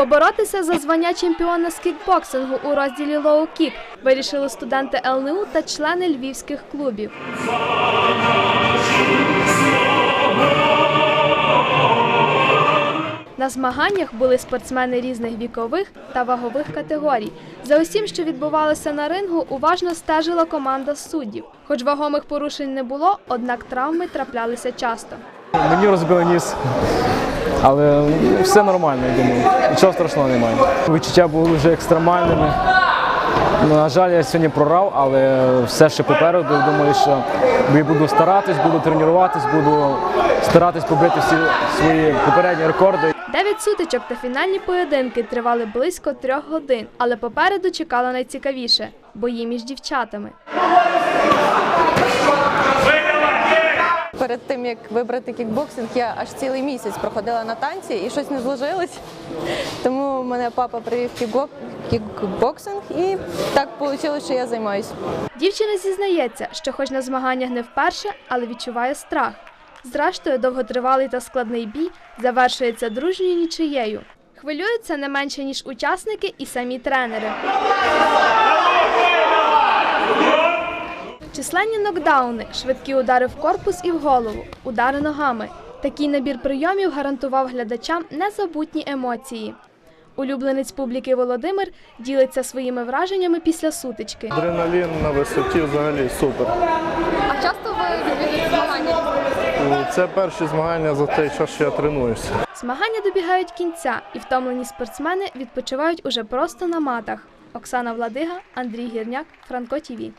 Поборотися за звання чемпіона з кікбоксингу у розділі лоу-кік вирішили студенти ЛНУ та члени львівських клубів. На змаганнях були спортсмени різних вікових та вагових категорій. За усім, що відбувалося на рингу, уважно стежила команда суддів. Хоч вагомих порушень не було, однак травми траплялися часто. Мені розбили ніс, але все нормально, я думаю. Нічого страшного немає. Відчуття були вже екстремальними. Ну, На жаль, я сьогодні прорав, але все ще попереду. Думаю, що я буду старатись, буду тренуватись, буду старатись побити всі свої попередні рекорди. Дев'ять сутичок та фінальні поєдинки тривали близько трьох годин, але попереду чекало найцікавіше бої між дівчатами. Перед тим як вибрати кікбоксинг, я аж цілий місяць проходила на танці і щось не зложилось. Тому мене папа привів кікбок- кікбоксинг, і так вийшло, що я займаюся. Дівчина зізнається, що хоч на змаганнях не вперше, але відчуває страх. Зрештою, довготривалий та складний бій завершується дружньою нічиєю. Хвилюються не менше, ніж учасники і самі тренери. Численні нокдауни, швидкі удари в корпус і в голову, удари ногами. Такий набір прийомів гарантував глядачам незабутні емоції. Улюбленець публіки Володимир ділиться своїми враженнями після сутички. Адреналін на висоті взагалі супер. А часто ви відвідуєте змагання? Це перші змагання за той час, що я тренуюся. Змагання добігають кінця, і втомлені спортсмени відпочивають уже просто на матах. Оксана Владига, Андрій Гірняк, Франко Тіві.